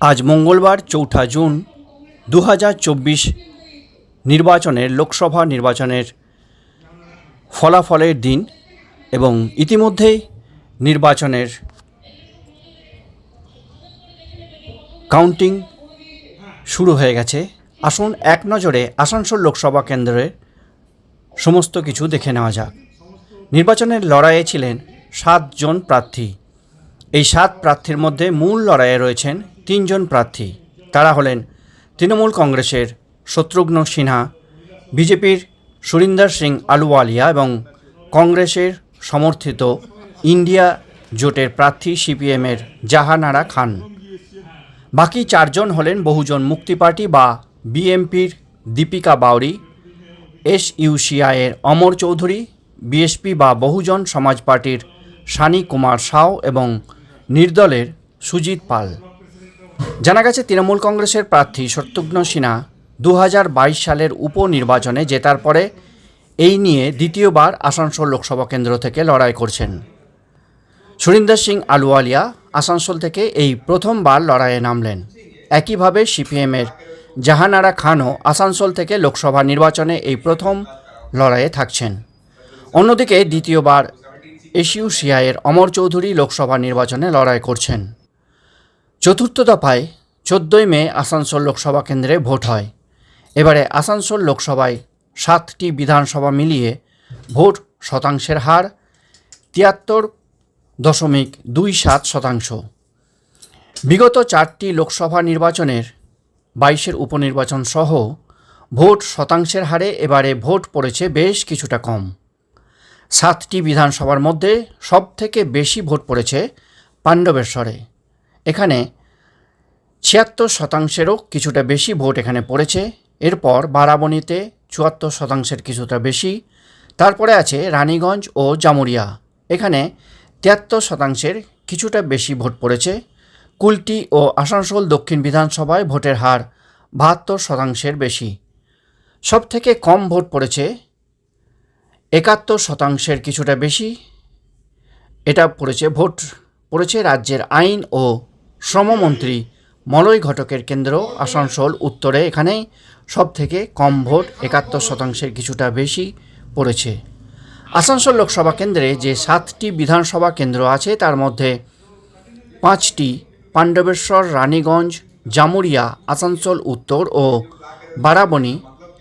আজ মঙ্গলবার চৌঠা জুন দু হাজার চব্বিশ নির্বাচনের লোকসভা নির্বাচনের ফলাফলের দিন এবং ইতিমধ্যেই নির্বাচনের কাউন্টিং শুরু হয়ে গেছে। আসুন এক নজরে আসানসোল লোকসভা কেন্দ্রের সমস্ত কিছু দেখে নেওয়া যাক। নির্বাচনের লড়াইয়ে ছিলেন সাতজন প্রার্থী। এই সাত প্রার্থীর মধ্যে মূল লড়াইয়ে রয়েছেন তিনজন প্রার্থী। তারা হলেন তৃণমূল কংগ্রেসের শত্রুঘ্ন সিনহা, বিজেপির সুরিন্দর সিং আলুওয়ালিয়া এবং কংগ্রেসের সমর্থিত ইন্ডিয়া জোটের প্রার্থী সিপিএমের জাহানারা খান। বাকি চারজন হলেন বহুজন মুক্তি পার্টি বা বিএমপির দীপিকা বাউরি এস ইউসিআইয়ের অমর চৌধুরী, বিএসপি বা বহুজন সমাজ পার্টির সানি কুমার সাও এবং নির্দলের সুজিত পাল। জানা গেছে, তৃণমূল কংগ্রেসের প্রার্থী শত্রুঘ্ন সিনহা দু হাজার বাইশ সালের উপনির্বাচনে জেতার পরে এই নিয়ে দ্বিতীয়বার আসানসোল লোকসভা কেন্দ্র থেকে লড়াই করছেন। সুরিন্দর সিং আলুওয়ালিয়া আসানসোল থেকে এই প্রথমবার লড়াইয়ে নামলেন। একইভাবে সিপিএমের জাহানারা খানও আসানসোল থেকে লোকসভা নির্বাচনে এই প্রথম লড়াইয়ে থাকছেন। অন্যদিকে দ্বিতীয়বার এসইউসিআইয়ের অমর চৌধুরী লোকসভা নির্বাচনে লড়াই করছেন। চতুর্থ দফায় চোদ্দোই মে আসানসোল লোকসভা কেন্দ্রে ভোট হয়। এবারে আসানসোল লোকসভায় সাতটি বিধানসভা মিলিয়ে ভোট শতাংশের হার তিয়াত্তর দশমিক দুই সাত শতাংশ। বিগত চারটি লোকসভা নির্বাচনের বাইশের উপনির্বাচন সহ ভোট শতাংশের হারে এবারে ভোট পড়েছে বেশ কিছুটা কম। সাতটি বিধানসভার মধ্যে সবথেকে বেশি ভোট পড়েছে পাণ্ডবেশ্বরে। এখানে ছিয়াত্তর শতাংশেরও কিছুটা বেশি ভোট এখানে পড়েছে। এরপর বারাবণীতে চুয়াত্তর শতাংশের কিছুটা বেশি। তারপরে আছে রানীগঞ্জ ও জামুরিয়া। এখানে তিয়াত্তর শতাংশের কিছুটা বেশি ভোট পড়েছে। কুলটি ও আসানসোল দক্ষিণ বিধানসভায় ভোটের হার বাহাত্তর শতাংশের বেশি। সবথেকে কম ভোট পড়েছে একাত্তর শতাংশের কিছুটা বেশি। এটা পড়েছে ভোট, পড়েছে রাজ্যের আইন ও শ্রমমন্ত্রী মলয় ঘটকের কেন্দ্র আসানসোল উত্তরে এখানেই সব থেকে কম ভোট একাত্তর শতাংশের কিছুটা বেশি পড়েছে। আসানসোল লোকসভা কেন্দ্রে যে সাতটি বিধানসভা কেন্দ্র আছে, তার মধ্যে পাঁচটি পাণ্ডবেশ্বর, রানীগঞ্জ, জামুরিয়া, আসানসোল উত্তর ও বারাবণী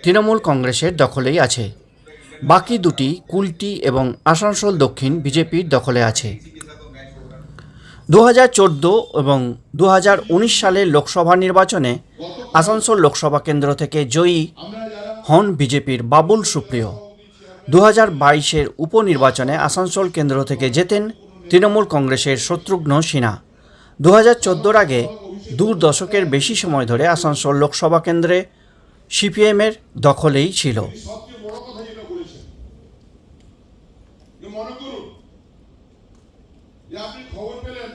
তৃণমূল কংগ্রেসের দখলেই আছে। বাকি দুটি কুলটি এবং আসানসোল দক্ষিণ বিজেপির দখলে আছে। দু হাজার চোদ্দ এবং দু হাজার উনিশ সালের লোকসভা নির্বাচনে আসানসোল লোকসভা কেন্দ্র থেকে জয়ী হন বিজেপির বাবুল সুপ্রিয়। দু হাজার বাইশের উপনির্বাচনে আসানসোল কেন্দ্র থেকে জেতেন তৃণমূল কংগ্রেসের শত্রুঘ্ন সিনহা। দু হাজার চোদ্দোর আগে দু দশকের বেশি সময় ধরে আসানসোল লোকসভা কেন্দ্রে সিপিএমের দখলেই ছিল। আপনি খবর পেলেন